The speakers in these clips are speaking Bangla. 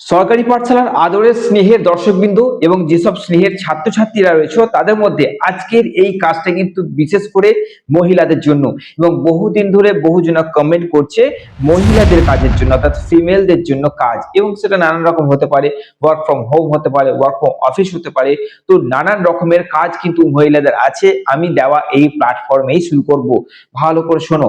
সরকারি পাঠশালার আদরের স্নেহের দর্শকবৃন্দ এবং যেসব স্নেহের ছাত্রছাত্রীরা রয়েছে তাদের মধ্যে আজকের এই কাজটা কিন্তু বিশেষ করে মহিলাদের জন্য এবং বহুদিন ধরে বহুজনা কমেন্ট করছে মহিলাদের কাজের জন্য, অর্থাৎ ফিমেলদের জন্য কাজ এবং সেটা নানান রকম হতে পারে ওয়ার্ক ফ্রম হোম হতে পারে ওয়ার্ক ফ্রম অফিস হতে পারে। তো নানান রকমের কাজ কিন্তু মহিলাদের আছে, আমি দেওয়া এই প্ল্যাটফর্মেই শুরু করব। ভালো করে শোনো,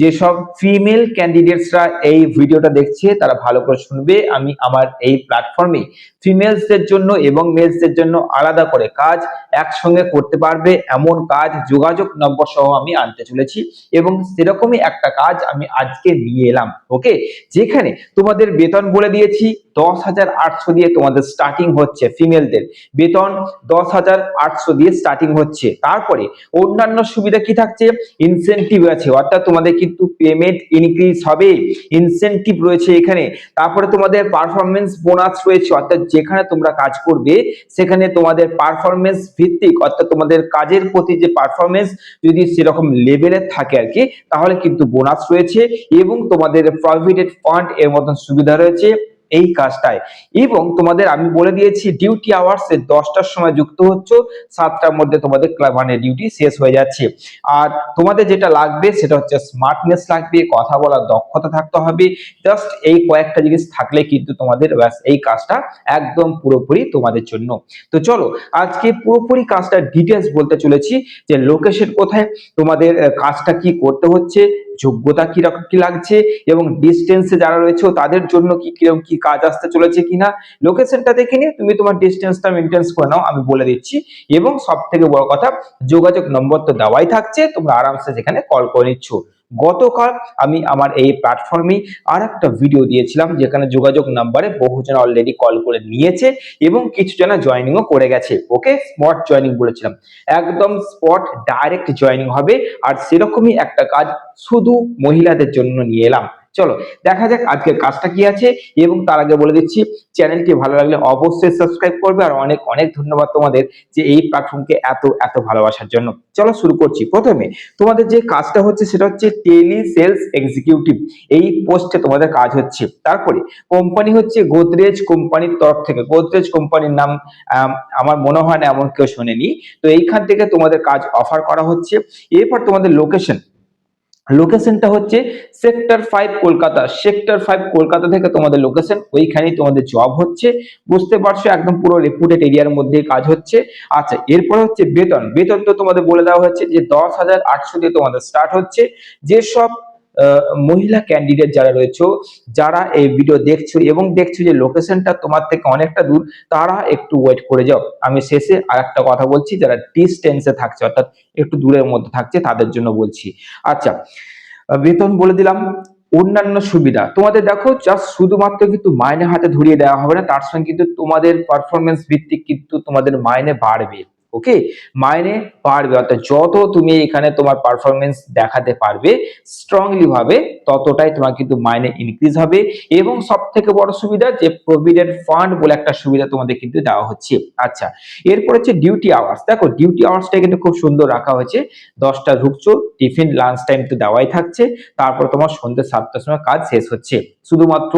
যেসব ফিমেল ক্যান্ডিডেটসরা এই ভিডিওটা দেখছে তারা ভালো করে শুনবে, আমি আমার এই প্ল্যাটফর্মে ফিমেলসদের জন্য এবং মেলসদের জন্য আলাদা করে কাজ একসঙ্গে করতে পারবে, এমন কাজ যোগাযোগ নম্বর সহ আমি আনতে চলেছি এবং সেরকমই একটা কাজ আমি আজকে নিয়ে এলাম ওকে যেখানে তোমাদের বেতন বলে দিয়েছি, দশ হাজার আটশো দিয়ে তোমাদের স্টার্টিং হচ্ছে ফিমেলদের বেতন দশ হাজার আটশো দিয়ে স্টার্টিং হচ্ছে। তারপরে অন্যান্য সুবিধা কি থাকছে? ইনসেনটিভ আছে, অর্থাৎ তোমাদের কিন্তু পেমেন্ট ইনক্রিজ হবে। ইনসেনটিভ রয়েছে এখানে। তারপরে তোমাদের পারফরমেন্স বোনাস রয়েছে, অর্থাৎ যেখানে তোমরা কাজ করবে, সেখানে তোমাদের পারফরমেন্স ভিত্তিক, অর্থাৎ তোমাদের কাজের প্রতি যে পারফরমেন্স যদি সেরকম লেভেলের থাকে আর কি, তাহলে কিন্তু বোনাস রয়েছে এবং তোমাদের প্রভিডেন্ট ফান্ড এর মতন সুবিধা রয়েছে। এই কাজটায়। এবং তোমাদের আমি বলে দিয়েছি ডিউটি আওয়ার্স দশটার সময় যুক্ত হচ্ছে, সাতটার মধ্যে তোমাদের মানে ডিউটি শেষ হয়ে যাচ্ছে। আর তোমাদের যেটা লাগবে সেটা হচ্ছে স্মার্টনেস লাগবে, কথা বলার দক্ষতা থাকতে হবে। জাস্ট এই কয়েকটা জিনিস থাকলে কিন্তু তোমাদের ব্যাস এই কাজটা একদম পুরোপুরি তোমাদের জন্য। তো চলো, আজকে পুরোপুরি কাজটা ডিটেলস বলতে চলেছি যে লোকেশন কোথায়, তোমাদের কাজটা কি করতে হচ্ছে যোগ্যতা কীরকম কি লাগছে এবং ডিস্টেন্সে যারা রয়েছে তাদের জন্য কি কীরকম কি কাজ আসতে চলেছে কিনা লোকেশনটা দেখে নিয়ে তুমি তোমার ডিস্টেন্সটা মেনটেন্স করে নাও, আমি বলে দিচ্ছি। এবং সব থেকে বড় কথা, যোগাযোগ নম্বর তো দেওয়াই থাকছে, তোমরা আরামসে যেখানে কল করে নিচ্ছ। গতকাল আমি আমার এই প্ল্যাটফর্মে আর একটা ভিডিও দিয়েছিলাম, যেখানে যোগাযোগ নাম্বারে বহুজন অলরেডি কল করে নিয়েছে এবং কিছু জনা জয়নিংও করে গেছে। ওকে? স্পট জয়নিং বলেছিলাম। একদম স্পট ডাইরেক্ট জয়নিং হবে। আর সেরকমই একটা কাজ শুধু মহিলাদের জন্য নিয়ে এলাম। চলো দেখা যাক আজকের কাজটা কি আছে এবং তার আগে বলে দিচ্ছি, চ্যানেলটি ভালো লাগলে অবশ্যই সাবস্ক্রাইব করবে আর অনেক অনেক ধন্যবাদ তোমাদের যে এই প্ল্যাটফর্মকে এত এত ভালোবাসার জন্য। চলো শুরু করছি। প্রথমে তোমাদের যে কাজটা হচ্ছে সেটা হচ্ছে টেলি সেলস এক্সিকিউটিভ এই পোস্টে তোমাদের কাজ হচ্ছে। তারপরে কোম্পানি হচ্ছে গোদরেজ কোম্পানির তরফ থেকে। গোদরেজ কোম্পানির নাম আমার মনে হয় না এমন কেউ শোনেনি। তো এইখান থেকে তোমাদের কাজ অফার করা হচ্ছে। এরপর তোমাদের লোকেশন লোকেশনটা হচ্ছে sector five Kolkata. Sector five Kolkata থেকে তোমাদের লোকেশন ওইখানেই তোমাদের জব হচ্ছে। বুঝতে পারছ? একদম পুরো রেপুটেড এরিয়ার মধ্যে কাজ হচ্ছে। আচ্ছা এরপরে হচ্ছে বেতন। বেতন তো তোমাদের বলে দেওয়া হচ্ছে যে দশ হাজার আটশো দিয়ে তোমাদের স্টার্ট হচ্ছে। যেসব মহিলা ক্যান্ডিডেট যারা রয়েছে, যারা এই ভিডিও দেখছ এবং দেখছ যে লোকেশনটা তোমার থেকে অনেকটা দূর, তারা একটু ওয়েট করে যাও। আমি শেষে আর একটা কথা বলছি, যারা ডিস্টেন্সে থাকছে, অর্থাৎ একটু দূরের মধ্যে থাকছে, তাদের জন্য বলছি। আচ্ছা বেতন বলে দিলাম, অন্যান্য সুবিধা। তোমাদের দেখো জাস্ট শুধুমাত্র কিন্তু মাইনে হাতে ধরিয়ে দেওয়া হবে না, তার সঙ্গে কিন্তু তোমাদের পারফরমেন্স ভিত্তিক কিন্তু তোমাদের মাইনে বাড়বে। ওকে? মাইনে পারবে, অর্থাৎ যত তুমি এখানে তোমার পারফরমেন্স দেখাতে পারবে স্ট্রংলি ভাবে ততটাই তোমার কিন্তু মাইনে ইনক্রিজ হবে। এবং সব থেকে বড় সুবিধা যে প্রভিডেন্ট ফান্ড বলে একটা সুবিধা তোমাদের কিন্তু দেওয়া হচ্ছে। আচ্ছা এরপর হচ্ছে ডিউটি আওয়ার্স দেখো ডিউটি আওয়ার্সটা কিন্তু খুব সুন্দর রাখা হয়েছে। দশটা ঢুকছো টিফিন লাঞ্চ টাইম তো দেওয়াই থাকছে। তারপর তোমার সন্ধ্যে সাতটার সময় কাজ শেষ হচ্ছে। শুধুমাত্র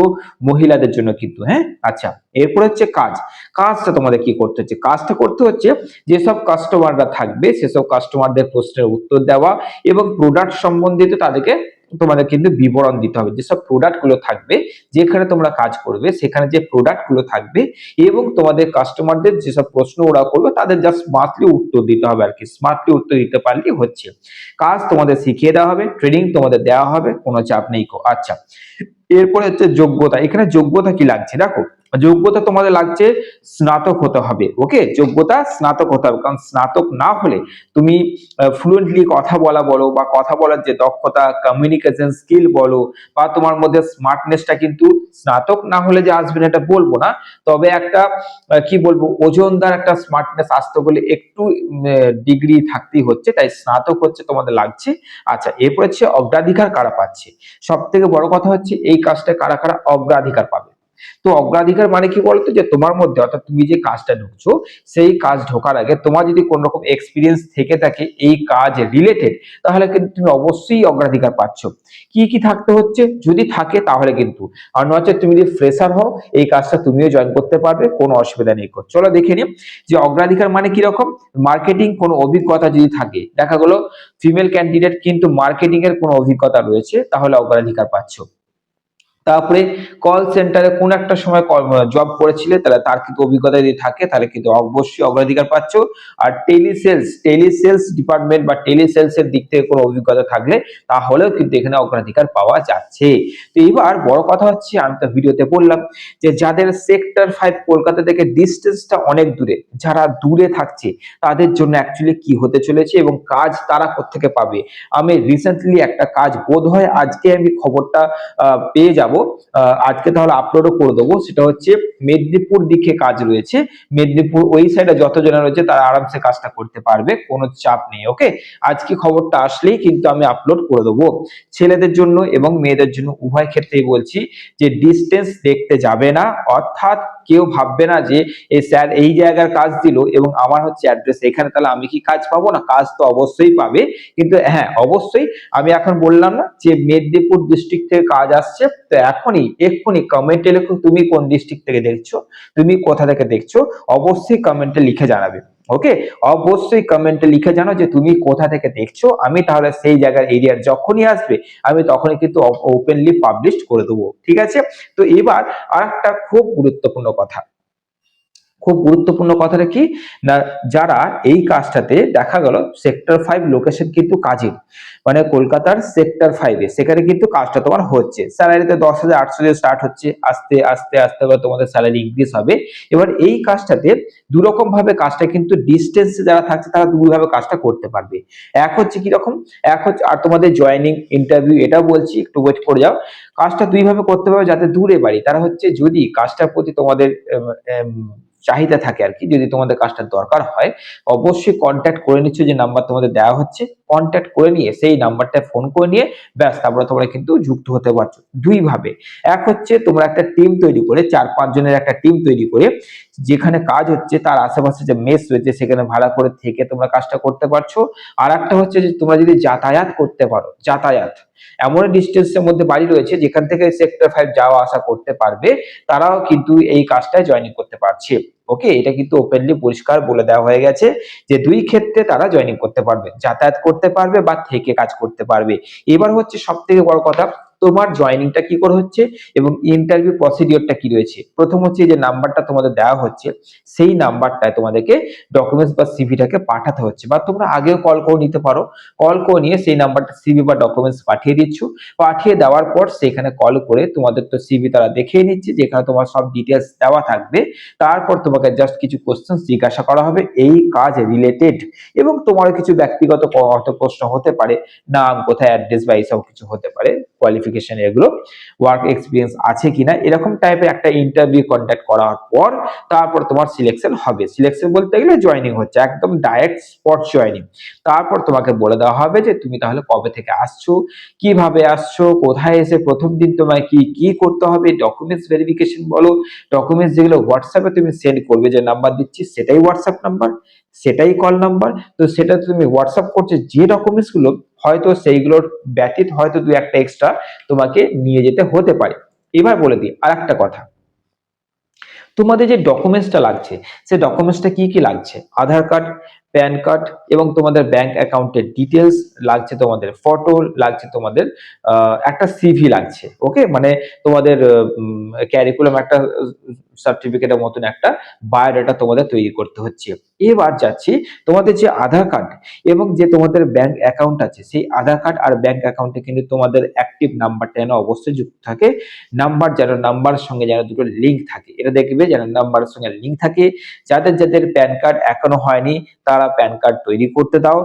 মহিলাদের জন্য কিন্তু হ্যাঁ? আচ্ছা এরপর হচ্ছে কাজ। কাজটা তোমাদের কি করতে হচ্ছে? কাজটা করতে হচ্ছে যেসব কাস্টমাররা থাকবে, সেসব কাস্টমারদের প্রশ্নের উত্তর দেওয়া এবং প্রোডাক্ট সম্বন্ধিত তাদেরকে তোমাদের কিন্তু বিবরণ দিতে হবে। যেসব প্রোডাক্টগুলো থাকবে, যেখানে তোমরা কাজ করবে, সেখানে যে প্রোডাক্টগুলো থাকবে এবং তোমাদের কাস্টমারদের যেসব প্রশ্ন ওরা করবে, তাদের জাস্ট স্মার্টলি উত্তর দিতে হবে আর কি স্মার্টলি উত্তর দিতে পারলেই হচ্ছে। কাজ তোমাদের শিখিয়ে দেওয়া হবে ট্রেনিং তোমাদের দেওয়া হবে, কোনো চাপ নেই। আচ্ছা এরপরে হচ্ছে যোগ্যতা। এখানে যোগ্যতা কি লাগছে? দেখো যোগ্যতা তোমাদের লাগছে স্নাতক হতে হবে ওকে যোগ্যতা স্নাতক হতে হবে, কারণ স্নাতক না হলে তুমি ফ্লুয়েন্টলি কথা বলা বলো বা কথা বলার যে দক্ষতা কমিউনিকেশন স্কিল বলো বা তোমার মধ্যে স্মার্টনেসটা কিন্তু স্নাতক না হলে যে আসবে না, এটা বলব না। তবে একটা কি বলব, ওজনদার একটা স্মার্টনেস আসতে বলে একটু ডিগ্রি থাকতেই হচ্ছে, তাই স্নাতক হচ্ছে তোমাদের লাগছে। আচ্ছা এরপর হচ্ছে অগ্রাধিকার কারা পাচ্ছে? সব থেকে বড় কথা হচ্ছে এই কাজটা কারা কারা অগ্রাধিকার পাবে? তো অগ্রাধিকার মানে কি বলতো? যে তোমার মধ্যে অর্থাৎ তুমি যে কাজটা ঢুকছো, সেই কাজ ঢোকার আগে তোমার যদি কোন রকম এক্সপিরিয়েন্স থেকে থাকে এই কাজ রিলেটেড তাহলে কিন্তু তুমি অবশ্যই অগ্রাধিকার পাচ্ছ। কি কি থাকতে হচ্ছে? যদি থাকে তাহলে কিন্তু। আর নচে তুমি যদি ফ্রেশার হও, এই কাজটা তুমিও জয়েন করতে পারবে, কোনো অসুবিধা নেই চলো দেখে নিই যে অগ্রাধিকার মানে কি রকম? মার্কেটিং কোনো অভিজ্ঞতা যদি থাকে, দেখা গেলো ফিমেল ক্যান্ডিডেট কিন্তু মার্কেটিং এর কোনো অভিজ্ঞতা রয়েছে, তাহলে অগ্রাধিকার পাচ্ছ। তারপরে কল সেন্টারে কোন একটা সময় জব করেছিলে, তাহলে তার কিন্তু অভিজ্ঞতা যদি থাকে, তাহলে কিন্তু অবশ্যই অগ্রাধিকার পাচ্ছ। আর tele sales tele sales department বা টেলি সেলস এর দিক থেকে কোনো অভিজ্ঞতা থাকলে, তাহলেও কিন্তু এখানে অগ্রাধিকার পাওয়া যাচ্ছে। তো এবার বড় কথা হচ্ছে, আমি তো ভিডিওতে বললাম যে যাদের সেক্টর ফাইভ কলকাতা থেকে ডিস্টেন্সটা অনেক দূরে, যারা দূরে থাকছে, তাদের জন্য অ্যাকচুয়ালি কি হতে চলেছে এবং কাজ তারা কোথেকে পাবে? আমি রিসেন্টলি একটা কাজ বোধ হয় আজকে আমি খবরটা পেয়ে যাব। আজকে তাহলে আপলোডও করে দেবো। সেটা হচ্ছে মেদিনীপুর দিকে কাজ রয়েছে। মেদিনীপুর ওই সাইডে যতজনা রয়েছে তারা আরামসে কাজটা করতে পারবে, কোনো চাপ নেই ওকে আজকে খবরটা আসলেই কিন্তু আমি আপলোড করে দেবো। ছেলেদের জন্য এবং মেয়েদের জন্য উভয় ক্ষেত্রেই বলছি যে ডিস্টেন্স দেখতে যাবে না। অর্থাৎ কেউ ভাববে না যে এই স্যার এই জায়গার কাজ দিল এবং আমার হচ্ছে অ্যাড্রেস এখানে, তাহলে আমি কি কাজ পাবো? না, কাজ তো অবশ্যই পাবে। কিন্তু হ্যাঁ অবশ্যই আমি এখন বললাম না যে, মেদিনীপুর ডিস্ট্রিক্ট থেকে কাজ আসছে। তো এখনই, এক্ষুনি কমেন্টে লেখো তুমি কোন ডিস্ট্রিক্ট থেকে দেখছ, তুমি কোথা থেকে দেখছ। অবশ্যই কমেন্টে লিখে জানাবে। ওকে অবশ্যই কমেন্টে লিখে জানো যে তুমি কোথা থেকে দেখছ। আমি তাহলে সেই জায়গার এরিয়ার যখনই আসবে, আমি তখনই কিন্তু ওপেনলি পাবলিশ করে দেবো। ঠিক আছে? তো এবার আর একটা খুব গুরুত্বপূর্ণ কথা। খুব গুরুত্বপূর্ণ কথাটা কি? না, যারা এই কাজটাতে দেখা গেল সেক্টর ফাইভ লোকেশন কিন্তু কাজের মানে কলকাতার সেক্টর ফাইভে সেখানে কিন্তু কাজটা তোমার হচ্ছে। স্যালারিতে দশ হাজার আটশো দিয়ে স্টার্ট হচ্ছে। আস্তে আস্তে আস্তে করে তোমাদের স্যালারি ইনক্রিজ হবে। এবার এই কাজটাতে দুরকম ভাবে কাজটা কিন্তু ডিস্টেন্সে যারা থাকছে, তারা দুইভাবে কাজটা করতে পারবে। এক হচ্ছে কি রকম? এক হচ্ছে, আর তোমাদের জয়নিং ইন্টারভিউ এটাও বলছি, একটু ওয়েট করে যাও। কাজটা দুইভাবে করতে পারবে যাতে দূরে বাড়ি। তারা হচ্ছে যদি কাজটার প্রতি তোমাদের চাহিদা থাকে আর কি, যদি তোমাদের কাজটা দরকার হয়, অবশ্যই কন্ট্যাক্ট করে নিচ্ছ, যে নাম্বার তোমাদের দেওয়া হচ্ছে কন্ট্যাক্ট করে নিয়ে সেই নাম্বারটা ফোন করে নিয়ে, ব্যাস, তারপরে তোমরা কিন্তু যুক্ত হতে পারছ। দুই ভাবে এক হচ্ছে তোমরা একটা টিম তৈরি করে, চার পাঁচ জনের একটা টিম তৈরি করে, যেখানে কাজ হচ্ছে, তার আশেপাশে যে মেস রয়েছে, সেখানে ভাড়া করে থেকে তোমরা কাজটা করতে পারছ। আর একটা হচ্ছে যে তোমরা যদি যাতায়াত করতে পারো, যাতায়াত, এমন ডিস্টেন্সের মধ্যে বাড়ি রয়েছে, যেখান থেকে সেক্টর ফাইভ যাওয়া আসা করতে পারবে, তারাও কিন্তু এই কাজটায় জয়েনিং করতে পারছে। ওকে, এটা কিন্তু ওপেনলি পরিষ্কার বলে দেওয়া হয়ে গেছে যে দুই ক্ষেত্রে তারা জয়েনিং করতে পারবে, যাতায়াত করতে পারবে বা থেকে কাজ করতে পারবে। এবার হচ্ছে সব থেকে বড় কথা তোমার জয়নিংটা কি করে হচ্ছে এবং ইন্টারভিউ প্রসিডিওরটা কি রয়েছে? প্রথম হচ্ছে যে নাম্বারটা তোমাদের দেওয়া হচ্ছে, সেই নাম্বারটায় তোমাদেরকে ডকুমেন্টস বা সিভিটাকে পাঠাতে হচ্ছে বা তোমরা আগেও কল করে নিতে পারো। কল করে নিয়ে সেই নাম্বারটা সিভি বা ডকুমেন্টস পাঠিয়ে দিচ্ছ। পাঠিয়ে দেওয়ার পর সেখানে কল করে তোমাদের তো সিভি তারা দেখিয়ে নিচ্ছে, যেখানে তোমার সব ডিটেলস দেওয়া থাকবে। তারপর তোমাকে জাস্ট কিছু কোশ্চেন জিজ্ঞাসা করা হবে এই কাজ রিলেটেড এবং তোমার কিছু ব্যক্তিগত প্রশ্ন হতে পারে, নাম, কোথায় অ্যাড্রেস বা এইসব কিছু হতে পারে কোয়ালিফিকেশন এগুলো ওয়ার্ক এক্সপিরিয়েন্স আছে কিনা, এরকম টাইপের একটা ইন্টারভিউ কন্ট্যাক্ট করার পর তারপর তোমার সিলেকশন হবে। সিলেকশন বলতে গেলে জয়নিং হচ্ছে, একদম ডাইরেক্ট স্পট জয়নিং তারপর তোমাকে বলে দেওয়া হবে যে তুমি তাহলে কবে থেকে আসছো, কীভাবে আসছো, কোথায় এসে প্রথম দিন তোমায় কি কি করতে হবে ডকুমেন্টস ভেরিফিকেশন বলো। ডকুমেন্টস যেগুলো হোয়াটসঅ্যাপে তুমি সেন্ড করবে, যে নাম্বার দিচ্ছি, সেটাই হোয়াটসঅ্যাপ নাম্বার সেটাই কল নাম্বার তো সেটা তুমি হোয়াটসঅ্যাপ করছে, যে ডকুমেন্টসগুলো হয়তো সেইগুলোর ব্যতীত হয়তো দু একটা এক্সট্রা তোমাকে নিয়ে যেতে হতে পারে। এবার বলে দিই আর একটা কথা। তোমাদের যে ডকুমেন্টসটা লাগছে, সেই ডকুমেন্টসটা কি কি লাগছে? আধার কার্ড প্যান কার্ড এবং তোমাদের ব্যাংক অ্যাকাউন্টের ডিটেলস লাগছে তোমাদের ফটো লাগছে তোমাদের একটা সিভি লাগছে ওকে মানে তোমাদের ক্যারিকুলাম একটা সার্টিফিকেটের মতন একটা বায়োডাটা তোমাদের তৈরি করতে হচ্ছে। এবার যাচ্ছি তোমাদের যে আধার কার্ড এবং যে তোমাদের ব্যাংক অ্যাকাউন্ট আছে, সেই আধার কার্ড আর ব্যাংক অ্যাকাউন্টে কিন্তু তোমাদের অ্যাক্টিভ নাম্বারটা যেন অবশ্যই যুক্ত থাকে। নাম্বার যেন নাম্বারের সঙ্গে যেন দুটো লিঙ্ক থাকে। এটা দেখবে যেন নাম্বারের সঙ্গে লিঙ্ক থাকে। যাদের যাদের প্যান কার্ড এখনও হয়নি, তারা প্যান কার্ড তৈরি করতে দাও।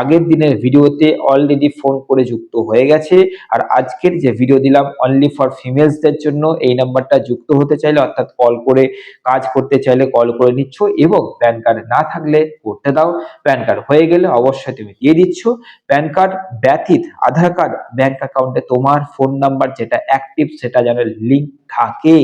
আগের দিনের ভিডিওতে অলরেডি ফোন করে যুক্ত হয়ে গেছে। আর আজকের যে ভিডিও দিলাম অনলি ফর ফিমেলসদের জন্য এই নাম্বারটা যুক্ত হতে চাইলে অর্থাৎ কল করে কাজ করতে চাইলে কল করে নিচ্ছ এবং প্যান কার্ড না থাকলে করতে দাও। প্যান কার্ড হয়ে গেলে অবশ্যই তুমি দিয়ে দিচ্ছ। প্যান কার্ড ব্যতীত আধার কার্ড ব্যাংক অ্যাকাউন্টে তোমার ফোন নাম্বার যেটা অ্যাক্টিভ সেটা যেন লিঙ্ক থাকে।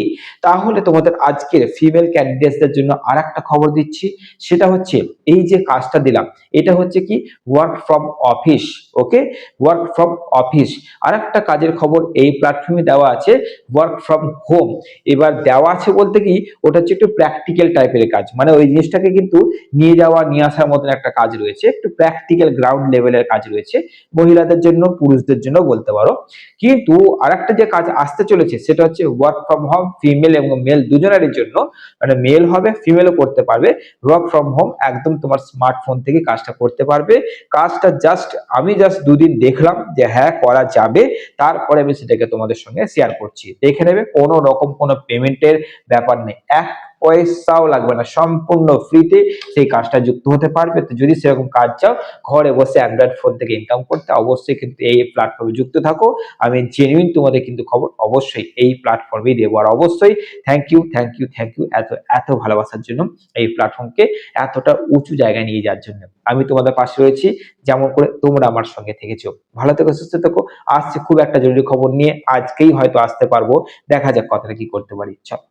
তাহলে তোমাদের আজকের ফিমেল ক্যান্ডিডেটসদের জন্য আর একটা খবর দিচ্ছি। সেটা হচ্ছে, এই যে কাজটা দিলাম, এটা হচ্ছে কি work from office okay work from office আর একটা কাজের খবর এই প্ল্যাটফর্মে দেওয়া আছে ওয়ার্ক ফ্রম হোম এবার দেওয়া আছে বলতে কি, ওটা হচ্ছে একটু প্র্যাকটিক্যাল টাইপের কাজ। মানে ওই জিনিসটাকে কিন্তু নিয়ে যাওয়া, নিয়ে আসার মতন একটা কাজ রয়েছে। একটু প্র্যাকটিক্যাল গ্রাউন্ড লেভেলের কাজ রয়েছে। মহিলাদের জন্য, পুরুষদের জন্য বলতে পারো। কিন্তু আর একটা যে কাজ আসতে চলেছে, সেটা হচ্ছে ওয়ার্ক ফ্রম হোম ফিমেল এবং মেল দুজনেরই জন্য মানে মেল হবে ফিমেলও করতে পারবে। ওয়ার্ক ফ্রম হোম একদম তোমার স্মার্টফোন থেকে কাজটা করতে পারবে। কাজটা জাস্ট আমি জাস্ট দুদিন দেখলাম যে হ্যাঁ করা যাবে। তারপরে আমি সেটাকে তোমাদের সঙ্গে শেয়ার করছি। দেখে নেবে, কোনো রকম কোনো পেমেন্টের ব্যাপার নেই। এক পয়সাও লাগবে না, সম্পূর্ণ ফ্রিতে সেই কাজটা যুক্ত হতে পারবে। তো যদি সেরকম কাজ চাও, ঘরে বসে অ্যান্ড্রয়েড ফোন থেকে ইনকাম করতে অবশ্যই কিন্তু এই প্ল্যাটফর্মে যুক্ত থাকো। আমি জেনুইন তোমাদের কিন্তু খবর অবশ্যই এই প্ল্যাটফর্মেই দেবো। আর অবশ্যই thank you thank you thank you এত এত ভালোবাসার জন্য এই প্ল্যাটফর্মকে এতটা উঁচু জায়গায় নিয়ে যাওয়ার জন্য। আমি তোমাদের পাশে রয়েছি, যেমন করে তোমরা আমার সঙ্গে থেকেছো। ভালো থেকো, সুস্থ থেকো। আসছে খুব একটা জরুরি খবর নিয়ে, আজকেই হয়তো আসতে পারব। দেখা যাক কথাটা কি করতে পারি। চল।